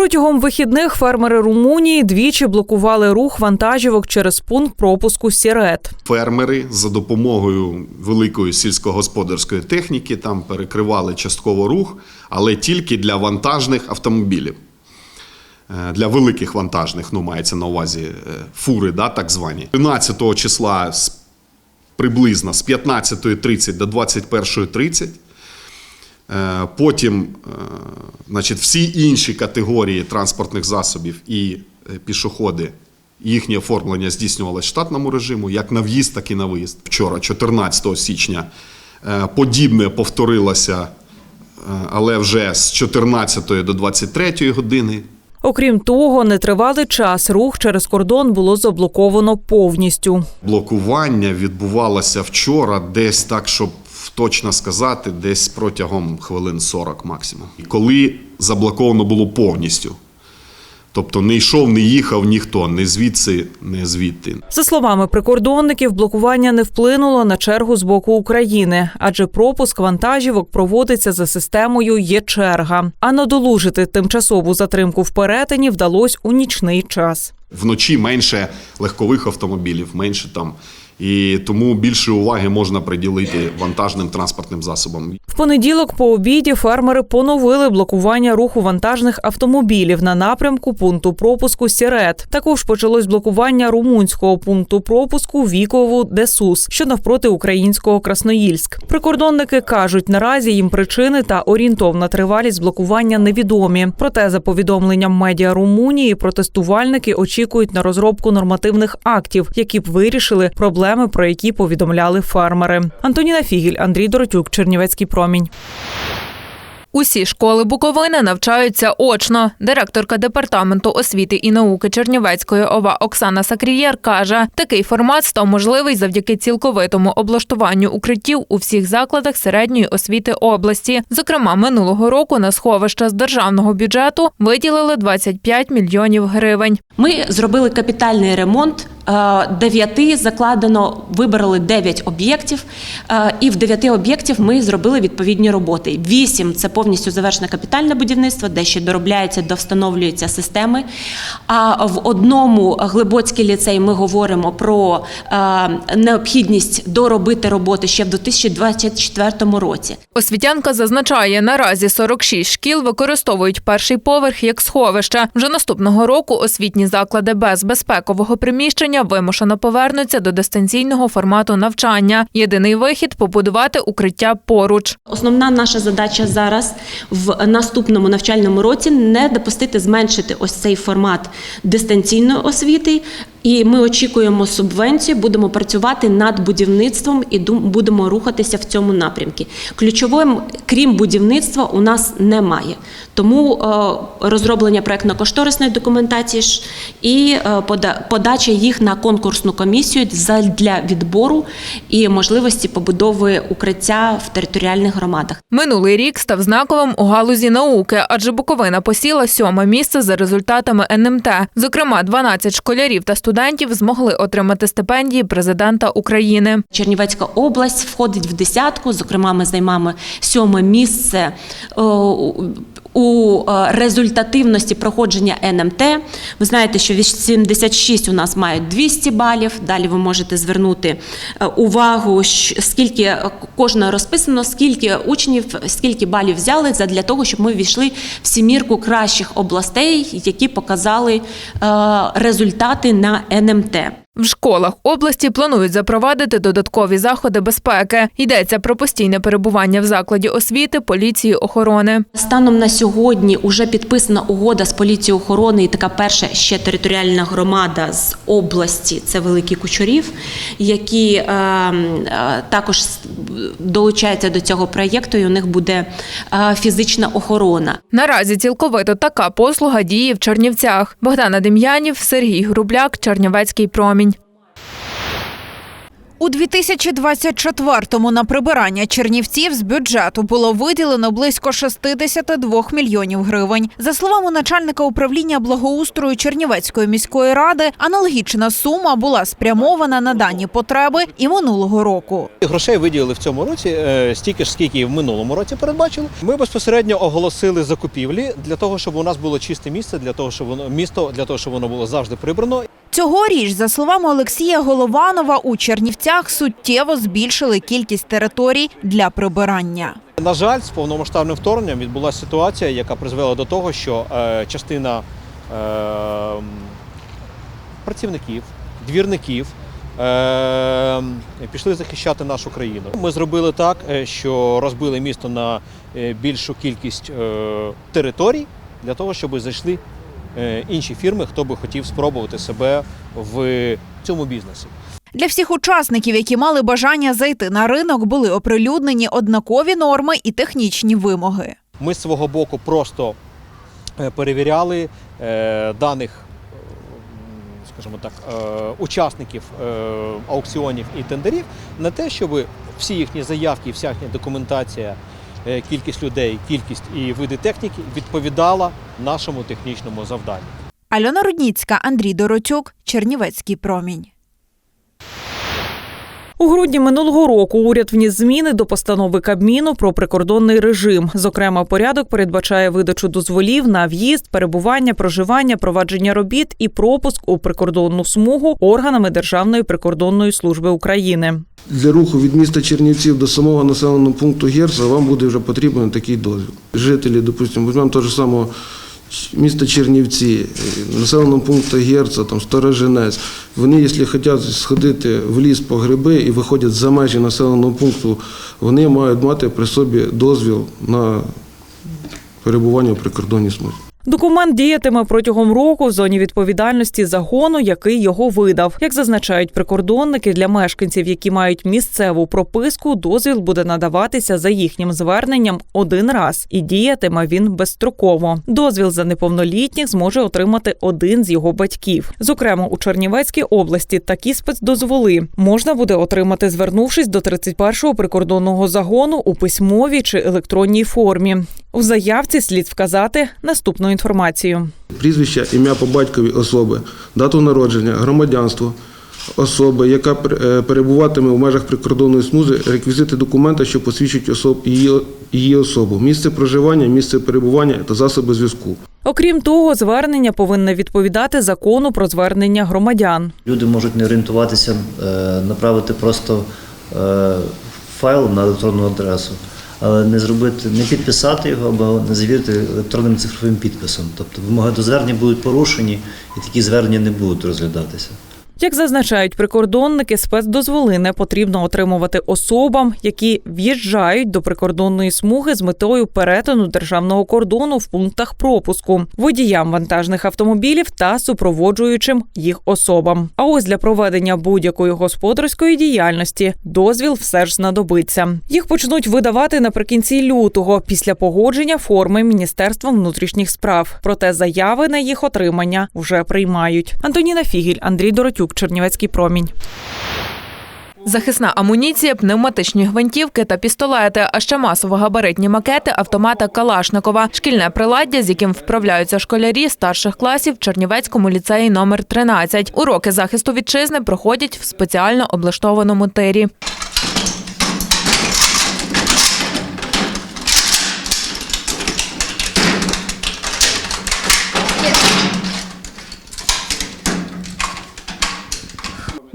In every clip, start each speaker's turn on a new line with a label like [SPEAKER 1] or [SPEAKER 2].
[SPEAKER 1] Протягом вихідних фермери Румунії двічі блокували рух вантажівок через пункт пропуску Сірет.
[SPEAKER 2] Фермери за допомогою великої сільськогосподарської техніки там перекривали частково рух, але тільки для вантажних автомобілів. Е, Для великих вантажних, ну мається на увазі е, фури, да, так звані. 13 числа з, приблизно з 15.30 до 21.30. Е, Потім, значить, всі інші категорії транспортних засобів і е, пішоходи, їхнє оформлення здійснювалося в штатному режиму, як на в'їзд, так і на виїзд. Вчора, 14 січня, е, подібне повторилося, е, але вже з 14 до 23 години.
[SPEAKER 1] Окрім того, нетривалий час рух через кордон було заблоковано повністю.
[SPEAKER 2] Блокування відбувалося вчора, десь так, щоб точно сказати, десь протягом хвилин 40 максимум. Коли заблоковано було повністю. Тобто не йшов, не їхав ніхто, не звідси, не звідти.
[SPEAKER 1] За словами прикордонників, блокування не вплинуло на чергу з боку України, адже пропуск вантажівок проводиться за системою «Є черга». А надолужити тимчасову затримку в перетині вдалося у нічний час.
[SPEAKER 2] Вночі менше легкових автомобілів, менше там. І тому більше уваги можна приділити вантажним транспортним засобам.
[SPEAKER 1] В понеділок по обіді фермери поновили блокування руху вантажних автомобілів на напрямку пункту пропуску Сірет. Також почалось блокування румунського пункту пропуску Вікову Десус, що навпроти українського Красноїльськ. Прикордонники кажуть, наразі їм причини та орієнтовна тривалість блокування невідомі. Проте, за повідомленням медіа Румунії, протестувальники очікують на розробку нормативних актів, які б вирішили проблеми, про які повідомляли фермери. Антоніна Фігіль, Андрій Доротюк, Чернівецький промінь.
[SPEAKER 3] Усі школи Буковини навчаються очно. Директорка департаменту освіти і науки Чернівецької ОВА Оксана Сакрієр каже, такий формат став можливий завдяки цілковитому облаштуванню укриттів у всіх закладах середньої освіти області. Зокрема, минулого року на сховища з державного бюджету виділили 25 мільйонів гривень.
[SPEAKER 4] Ми зробили капітальний ремонт. Е, Дев'яти закладено, вибрали дев'ять об'єктів, е, і в дев'яти об'єктів ми зробили відповідні роботи. Вісім це повністю завершене капітальне будівництво, де ще доробляються, довстановлюються системи. А в одному Глибоцький ліцей ми говоримо про е, необхідність доробити роботи ще в 2024 році.
[SPEAKER 3] Освітянка зазначає, наразі 46 шкіл використовують перший поверх як сховище. Вже наступного року освітні заклади без безпекового приміщення вимушено повернуться до дистанційного формату навчання. Єдиний вихід побудувати укриття поруч.
[SPEAKER 4] Основна наша задача зараз в наступному навчальному році не допустити зменшити ось цей формат дистанційної освіти. І ми очікуємо субвенцію, будемо працювати над будівництвом і будемо рухатися в цьому напрямку. Ключовим, крім будівництва, у нас немає. Тому е, розроблення проектно-кошторисної документації і е, пода- подача їх на конкурсну комісію для відбору і можливості побудови укриття в територіальних громадах.
[SPEAKER 3] Минулий рік став знаковим у галузі науки, адже Буковина посіла сьоме місце за результатами НМТ. Зокрема, 12 школярів та студентів змогли отримати стипендії президента України.
[SPEAKER 4] Чернівецька область входить в десятку. Зокрема, ми займаємо сьоме місце е, у- е, результативності проходження НМТ. Ви знаєте, що 86 у нас мають 200 балів. Далі ви можете звернути е, увагу, скільки е, кожного розписано, скільки учнів, скільки балів взяли для того, щоб ми війшли в сімірку кращих областей, які показали результати на НМТ.
[SPEAKER 3] В школах області планують запровадити додаткові заходи безпеки. Йдеться про постійне перебування в закладі освіти, поліції, охорони.
[SPEAKER 4] Станом на сьогодні вже підписана угода з поліцією охорони і така перша ще територіальна громада з області це Великий Кучурів, які е, е, також долучаються до цього проєкту, і у них буде е, фізична охорона.
[SPEAKER 3] Наразі цілковито така послуга діє в Чернівцях. Богдана Дем'янів, Сергій Грубляк, Чернівецький промінь.
[SPEAKER 5] У 2024-му на прибирання чернівців з бюджету було виділено близько 62 мільйонів гривень. За словами начальника управління благоустрою Чернівецької міської ради, аналогічна сума була спрямована на дані потреби і минулого року.
[SPEAKER 6] Грошей виділили в цьому році е, стільки ж, скільки і в минулому році передбачили. Ми безпосередньо оголосили закупівлі для того, щоб у нас було чисте місце, для того, щоб воно місто, для того, щоб воно було завжди прибрано.
[SPEAKER 5] Цьогоріч, за словами Олексія Голованова, у Чернівцях суттєво збільшили кількість територій для прибирання.
[SPEAKER 6] На жаль, з повномасштабним вторгненням відбулася ситуація, яка призвела до того, що е, частина е, працівників, двірників е, пішли захищати нашу країну. Ми зробили так, що розбили місто на більшу кількість територій для того, щоб зайшли інші фірми, хто би хотів спробувати себе в цьому бізнесі.
[SPEAKER 5] Для всіх учасників, які мали бажання зайти на ринок, були оприлюднені однакові норми і технічні вимоги.
[SPEAKER 6] Ми з свого боку просто е, перевіряли е, даних, е, скажімо так, е, учасників е, аукціонів і тендерів на те, щоб всі їхні заявки, вся їхня документація, е, кількість людей, кількість і види техніки відповідала нашому технічному завданню.
[SPEAKER 5] Альона Рудніцька, Андрій Доротюк, Чернівецький промінь.
[SPEAKER 1] У грудні минулого року уряд вніс зміни до постанови Кабміну про прикордонний режим. Зокрема, порядок передбачає видачу дозволів на в'їзд, перебування, проживання, провадження робіт і пропуск у прикордонну смугу органами Державної прикордонної служби України.
[SPEAKER 7] Для руху від міста Чернівців до самого населеного пункту Герца вам буде вже потрібен такий дозвіл. Жителі, допустимо, візьмемо того ж самого міста Чернівці, е, населеного пункту Герца, там Сторожинець. Вони, якщо хочуть сходити в ліс по гриби і виходять за межі населеного пункту, вони мають мати при собі дозвіл на перебування у прикордонній смузі.
[SPEAKER 1] Документ діятиме протягом року в зоні відповідальності загону, який його видав. Як зазначають прикордонники для мешканців, які мають місцеву прописку, дозвіл буде надаватися за їхнім зверненням один раз, і діятиме він безстроково. Дозвіл за неповнолітніх зможе отримати один з його батьків. Зокрема, у Чернівецькій області такі спецдозволи можна буде отримати, звернувшись до 31-го прикордонного загону у письмовій чи електронній формі. У заявці слід вказати наступну інформацію.
[SPEAKER 7] Прізвище, ім'я по батькові особи, дату народження, громадянство особи, яка е, перебуватиме в межах прикордонної смузи, реквізити документа, що посвідчують особ, її, її особу, місце проживання, місце перебування та засоби зв'язку.
[SPEAKER 1] Окрім того, звернення повинне відповідати закону про звернення громадян.
[SPEAKER 8] Люди можуть не орієнтуватися, е, направити просто е, файл на електронну адресу, але не зробити, не підписати його або не завірити електронним цифровим підписом. Тобто вимоги до звернення будуть порушені, і такі звернення не будуть розглядатися.
[SPEAKER 1] Як зазначають прикордонники, спецдозволи не потрібно отримувати особам, які в'їжджають до прикордонної смуги з метою перетину державного кордону в пунктах пропуску, водіям вантажних автомобілів та супроводжуючим їх особам. А ось для проведення будь-якої господарської діяльності дозвіл все ж знадобиться. Їх почнуть видавати наприкінці лютого після погодження форми Міністерством внутрішніх справ. Проте заяви на їх отримання вже приймають. Антоніна Фігіль, Андрій Доротюк, Чернівецький промінь.
[SPEAKER 3] Захисна амуніція, пневматичні гвинтівки та пістолети, а ще масово-габаритні макети автомата Калашникова, шкільне приладдя, з яким вправляються школярі старших класів в Чернівецькому ліцеї номер 13. Уроки захисту вітчизни проходять в спеціально облаштованому тирі.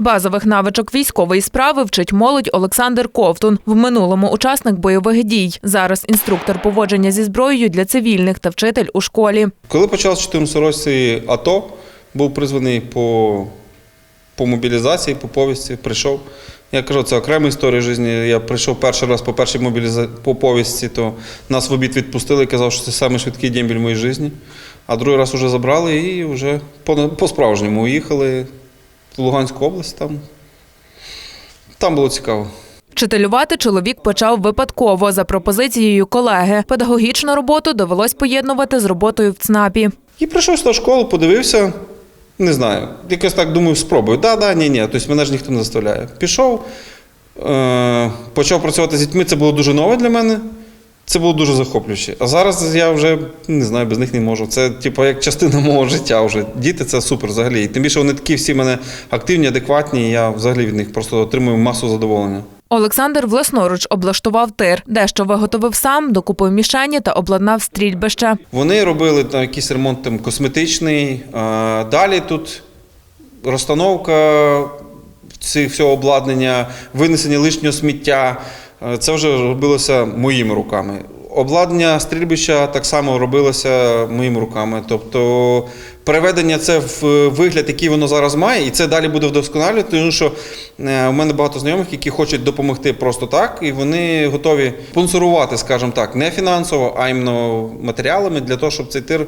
[SPEAKER 3] Базових навичок військової справи вчить молодь Олександр Ковтун. В минулому учасник бойових дій. Зараз інструктор поводження зі зброєю для цивільних та вчитель у школі.
[SPEAKER 9] Коли почалося 14 році АТО, був призваний по, по мобілізації, по повісті, прийшов. Я кажу, це окрема історія життя. Я прийшов перший раз по першій мобіліза... по повісті, то нас в обід відпустили і казав, що це самий швидкий дембіль моїй житті. А другий раз вже забрали і вже по- по-справжньому уїхали Луганську область. Там, там було цікаво.
[SPEAKER 3] Вчителювати чоловік почав випадково за пропозицією колеги. Педагогічну роботу довелось поєднувати з роботою в ЦНАПі.
[SPEAKER 9] І прийшов сюди в школу, подивився, Не знаю. Якось так думаю, спробую. Да, да, ні, ні. Тобто мене ж ніхто не заставляє. Пішов, е, почав працювати з дітьми. Це було дуже нове для мене. Це було дуже захоплююче. А зараз я вже не знаю, без них не можу. Це типу як частина мого життя вже. Діти це супер взагалі. І тим більше вони такі всі в мене активні, адекватні, і я взагалі від них просто отримую масу задоволення.
[SPEAKER 3] Олександр власноруч облаштував тир, дещо виготовив сам, докупив мішені та обладнав стрільбище.
[SPEAKER 9] Вони робили там якийсь ремонт там, косметичний. Далі тут розстановка цих всього обладнання, винесення лишнього сміття. Е, Це вже робилося моїми руками. Обладнання стрільбища так само робилося моїми руками. Тобто переведення це в вигляд, який воно зараз має, і це далі буде вдосконалювати, тому що е, у мене багато знайомих, які хочуть допомогти просто так, і вони готові спонсорувати, скажімо так, не фінансово, а іменно матеріалами для того, щоб цей тир,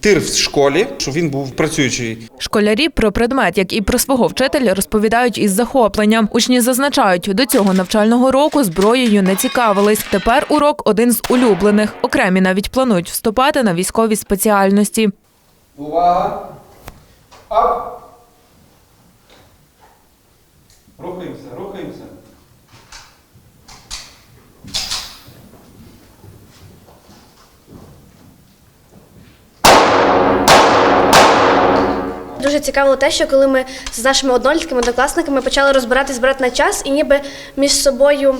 [SPEAKER 9] тир в школі, щоб він був працюючий.
[SPEAKER 3] Школярі про предмет, як і про свого вчителя, розповідають із захопленням. Учні зазначають, до цього навчального року зброєю не цікавились. Тепер урок один з улюблених. Окремі навіть планують вступати на військові спеціальності.
[SPEAKER 9] Увага! Ап! Рухаємося, рухаємося.
[SPEAKER 10] Дуже цікаво те, що коли ми з нашими однолітками, однокласниками почали розбирати збирати на час і ніби між собою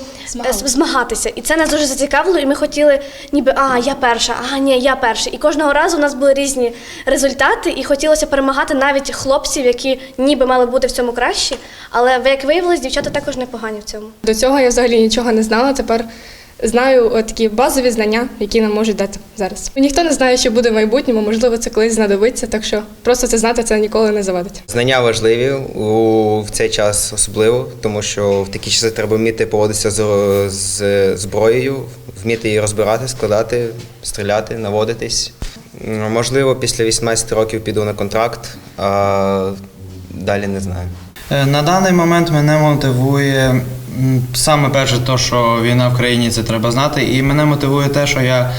[SPEAKER 10] е, змагатися. І це нас дуже зацікавило, і ми хотіли, ніби а я перша, а ні, я перший. І кожного разу у нас були різні результати, і хотілося перемагати навіть хлопців, які ніби мали бути в цьому кращі. Але як виявилось, дівчата також непогані в цьому.
[SPEAKER 11] До цього я взагалі нічого не знала. Тепер знаю такі базові знання, які нам можуть дати зараз. Ніхто не знає, що буде в майбутньому, можливо, це колись знадобиться, так що просто це знати це ніколи не завадить.
[SPEAKER 12] Знання важливі в цей час особливо, тому що в такі часи треба вміти поводитися з зброєю, вміти її розбирати, складати, стріляти, наводитись. Можливо, після 18 років піду на контракт, а далі не знаю.
[SPEAKER 13] Е, На даний момент мене мотивує саме перше, те, що війна в країні це треба знати, і мене мотивує те, що я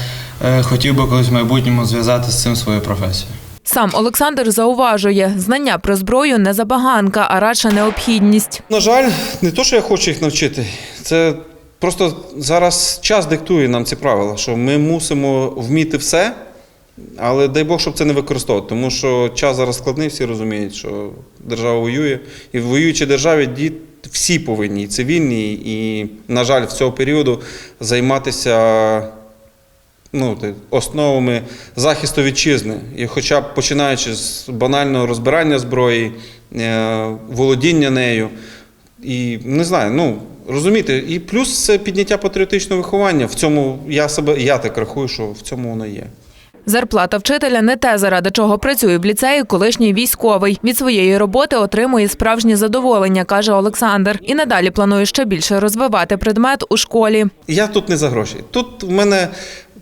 [SPEAKER 13] е, хотів би колись в майбутньому зв'язати з цим свою професію.
[SPEAKER 3] Сам Олександр зауважує, знання про зброю не забаганка, а радше необхідність.
[SPEAKER 9] На жаль, не то, що я хочу їх навчити. Це просто зараз час диктує нам ці правила, що ми мусимо вміти все, але дай Бог, щоб це не використовувати. Тому що час зараз складний, всі розуміють, що держава воює. І в воюючій державі діти всі повинні, і цивільні, і, на жаль, в цього періоду займатися ну, основами захисту вітчизни. І хоча б починаючи з банального розбирання зброї, е, володіння нею. І не знаю, ну розумієте, і плюс це підняття патріотичного виховання. В цьому я себе, я так рахую, що в цьому воно є.
[SPEAKER 3] Зарплата вчителя не те, заради чого працює в ліцеї колишній військовий. Від своєї роботи отримує справжнє задоволення, каже Олександр. І надалі планує ще більше розвивати предмет у школі.
[SPEAKER 9] Я тут не за гроші. Тут в мене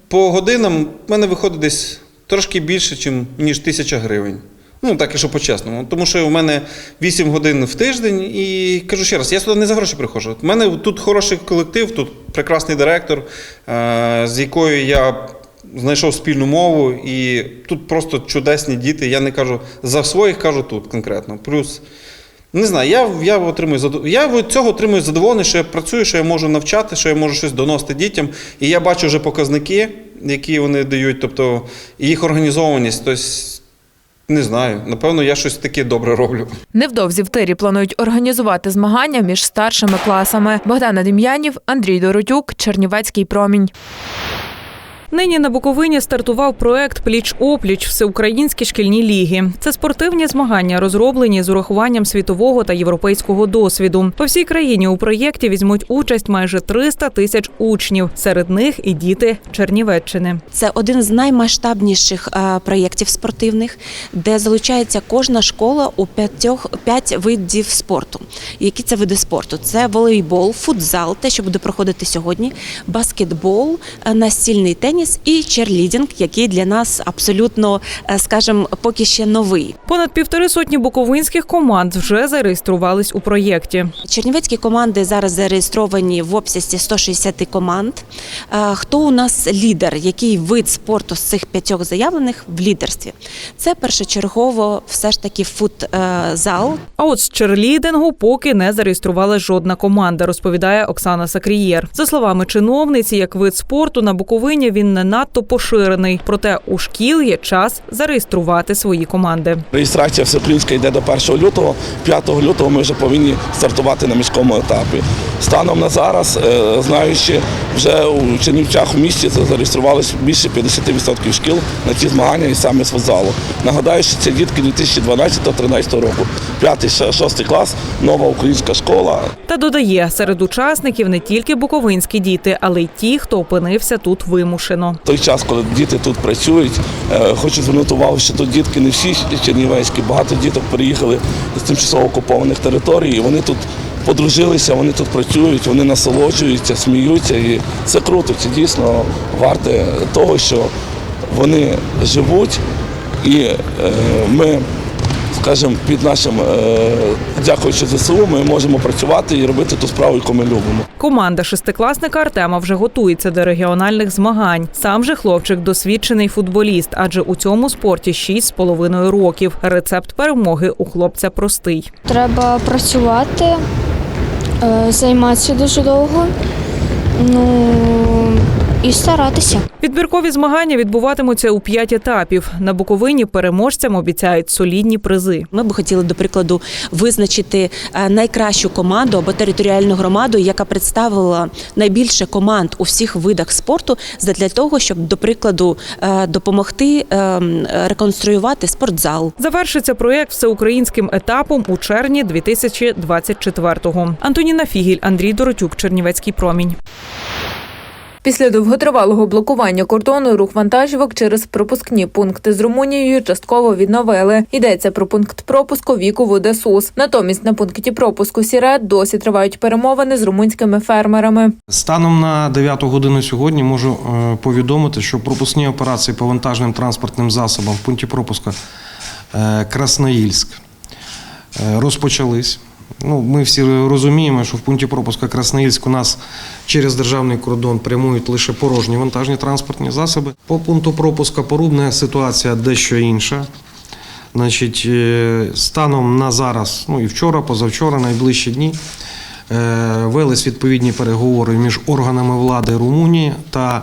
[SPEAKER 9] по годинам в мене виходить десь трошки більше, чим, ніж тисяча гривень. Ну, так, якщо по-чесному. Тому що у мене 8 годин в тиждень, і кажу ще раз, я сюди не за гроші приходжу. У мене тут хороший колектив, тут прекрасний директор, е, з якою я знайшов спільну мову, і тут просто чудесні діти. Я не кажу за своїх, кажу тут конкретно. Плюс. Не знаю, я, я отримую я від цього отримую задоволення, що я працюю, що я можу навчати, що я можу щось доносити дітям. І я бачу вже показники, які вони дають, тобто їх організованість. Тобто, не знаю, напевно, я щось таке добре роблю.
[SPEAKER 3] Невдовзі в тирі планують організувати змагання між старшими класами. Богдана Дем'янів, Андрій Доротюк, Чернівецький промінь.
[SPEAKER 1] Нині на Буковині стартував проект Пліч опліч всеукраїнські шкільні ліги. Це спортивні змагання, розроблені з урахуванням світового та європейського досвіду. По всій країні у проєкті візьмуть участь майже 300 тисяч учнів. Серед них і діти Чернівеччини.
[SPEAKER 4] Це один з наймасштабніших е, проєктів спортивних, де залучається кожна школа у п'ятьох п'ять видів спорту. Які це види спорту? Це волейбол, футзал, те, що буде проходити сьогодні, баскетбол, е, настільний теніс теніс і черлідінг, який для нас абсолютно, е, скажімо, поки ще новий.
[SPEAKER 1] Понад півтори сотні буковинських команд вже зареєструвались у проєкті.
[SPEAKER 4] Чернівецькі команди зараз зареєстровані в обсязі 160 команд. Е, Хто у нас лідер? Який вид спорту з цих п'ятьох заявлених в лідерстві? Це першочергово все ж таки футзал.
[SPEAKER 1] А от з черлідингу поки не зареєструвала жодна команда, розповідає Оксана Сакрієр. За словами чиновниці, як вид спорту на Буковині він не надто поширений. Проте у шкіл є час зареєструвати свої команди.
[SPEAKER 14] Реєстрація всеукраїнська йде до 1 лютого. 5 лютого ми вже повинні стартувати на міському етапі. Станом на зараз, е, знаючи, вже у Чернівчах у місті зареєструвалися більше 50% шкіл на ці змагання і саме з футзалу. Нагадаю, що це дітки 2012-2013 року. 5-6 клас, нова українська школа.
[SPEAKER 1] Та додає, серед учасників не тільки буковинські діти, але й ті, хто опинився тут вимушено.
[SPEAKER 14] В той час, коли діти тут працюють, е, хочу звернути увагу, що тут дітки не всі чернівецькі, багато діток приїхали з тимчасово окупованих територій, і вони тут подружилися, вони тут працюють, вони насолоджуються, сміються. І це круто, це дійсно варте того, що вони живуть, і е, ми, скажімо, під нашим, е, дякуючи ЗСУ, ми можемо працювати і робити ту справу, яку ми любимо.
[SPEAKER 1] Команда шестикласника Артема вже готується до регіональних змагань. Сам же хлопчик досвідчений футболіст, адже у цьому спорті шість з половиною років. Рецепт перемоги у хлопця простий.
[SPEAKER 11] Треба працювати, е, займатися дуже довго. Ну і старатися.
[SPEAKER 1] Відбіркові змагання відбуватимуться у п'ять етапів. На Буковині переможцям обіцяють солідні призи.
[SPEAKER 4] Ми б хотіли, до прикладу, визначити е, найкращу команду або територіальну громаду, яка представила найбільше команд у всіх видах спорту, для того, щоб, до прикладу, е, допомогти е, реконструювати спортзал.
[SPEAKER 1] Завершиться проєкт всеукраїнським етапом у червні 2024-го. Антоніна Фігіль, Андрій Доротюк, Чернівецький промінь.
[SPEAKER 3] Після довготривалого блокування кордону рух вантажівок через пропускні пункти з Румунією частково відновили. Йдеться про пункт пропуску віку Водесус. Натомість на пункті пропуску Сірет досі тривають перемовини з румунськими фермерами.
[SPEAKER 15] Станом на 9 годину сьогодні можу е, повідомити, що пропускні операції по вантажним транспортним засобам в пункті пропуска е, Красноїльськ е, розпочались. Ну, ми всі розуміємо, що в пункті пропуска Красноїльськ у нас через державний кордон прямують лише порожні вантажні транспортні засоби. По пункту пропуска Порубне ситуація дещо інша. Значить, е, станом на зараз, ну і вчора, позавчора, найближчі дні, е, велись відповідні переговори між органами влади Румунії та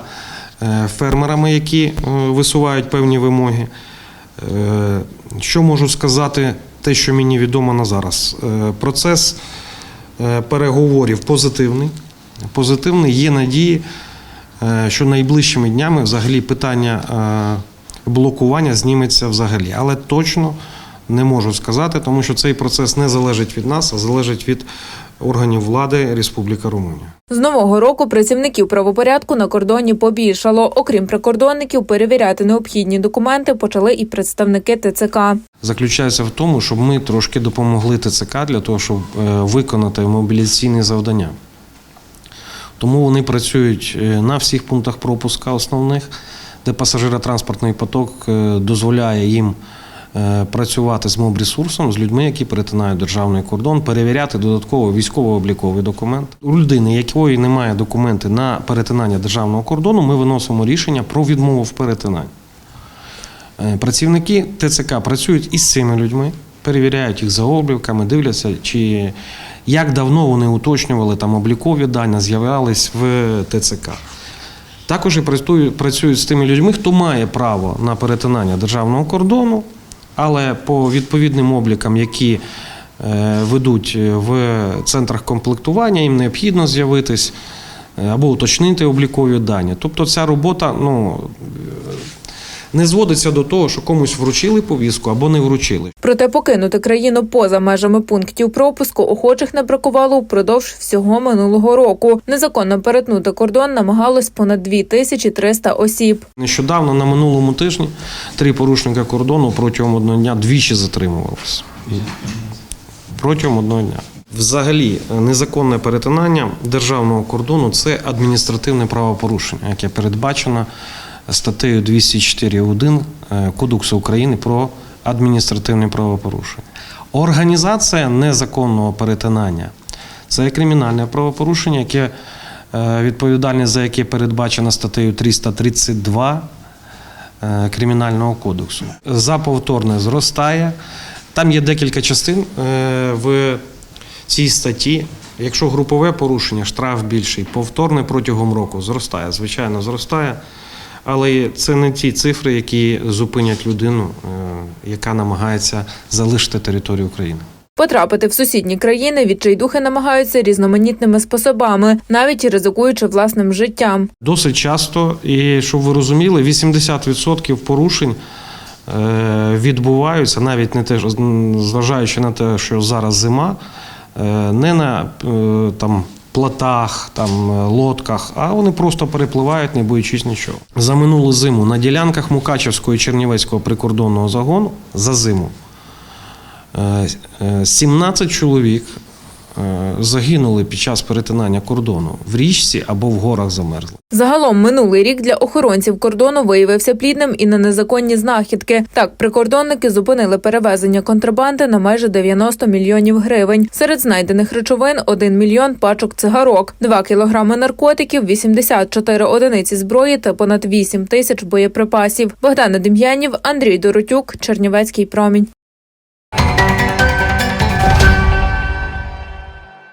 [SPEAKER 15] е, фермерами, які висувають певні вимоги. Що можу сказати, те, що мені відомо на зараз. Е, Процес е, переговорів позитивний. Позитивний є надії, е, що найближчими днями взагалі питання блокування зніметься взагалі. Але точно не можу сказати, тому що цей процес не залежить від нас, а залежить від органів влади Республіка Румунія.
[SPEAKER 3] З нового року працівників правопорядку на кордоні побільшало. Окрім прикордонників, перевіряти необхідні документи почали і представники ТЦК.
[SPEAKER 15] заключається в тому, щоб ми трошки допомогли ТЦК для того, щоб е, виконати мобілізаційні завдання. Тому вони працюють е, на всіх пунктах пропуска основних, де пасажиротранспортний поток е, дозволяє їм працювати з мобресурсом, з людьми, які перетинають державний кордон, перевіряти додатково військово-обліковий документ. У людини, якої немає документи на перетинання державного кордону, ми виносимо рішення про відмову в перетинанні. Е, Працівники ТЦК працюють із цими людьми, перевіряють їх за обліками, дивляться, чи як давно вони уточнювали там облікові дані, з'являлись в ТЦК. Також і працюють з тими людьми, хто має право на перетинання державного кордону, але по відповідним облікам, які е, ведуть в центрах комплектування, їм необхідно з'явитись е, або уточнити облікові дані. Тобто ця робота, ну не зводиться до того, що комусь вручили повістку або не вручили.
[SPEAKER 3] Проте покинути країну поза межами пунктів пропуску охочих не бракувало впродовж всього минулого року. Незаконно перетнути кордон намагалось понад 2300 осіб.
[SPEAKER 15] Нещодавно на минулому тижні три порушника кордону протягом одного дня двічі затримувалися. Протягом одного дня. Взагалі, незаконне перетинання державного кордону це адміністративне правопорушення, яке передбачено статтею 204.1 е, Кодексу України про адміністративні правопорушення. Організація незаконного перетинання це кримінальне правопорушення, яке е, відповідальність за яке передбачена статтею 332 е, Кримінального кодексу. За повторне зростає. Там є декілька частин в цій статті. Якщо групове порушення, штраф більший, повторне протягом року зростає, звичайно, зростає. Але це не ті цифри, які зупинять людину, е, яка намагається залишити територію України.
[SPEAKER 3] Потрапити в сусідні країни відчайдухи намагаються різноманітними способами, навіть ризикуючи власним життям.
[SPEAKER 15] Досить часто, і щоб ви розуміли, 80% порушень е, відбуваються, навіть не те, зважаючи на те, що зараз зима, е, не на там. Плотах, там е, лодках, а вони просто перепливають, не боючись нічого. За минулу зиму на ділянках Мукачевського і Чернівецького прикордонного загону за зиму е, е, 17 чоловік е, загинули під час перетинання кордону в річці або в горах замерзли.
[SPEAKER 3] Загалом минулий рік для охоронців кордону виявився плідним і на незаконні знахідки. Так, прикордонники зупинили перевезення контрабанди на майже 90 мільйонів гривень. Серед знайдених речовин 1 мільйон пачок цигарок, 2 кілограми наркотиків, 84 одиниці зброї та понад 8 тисяч боєприпасів. Богдана Дем'янів, Андрій Доротюк, Чернівецький промінь.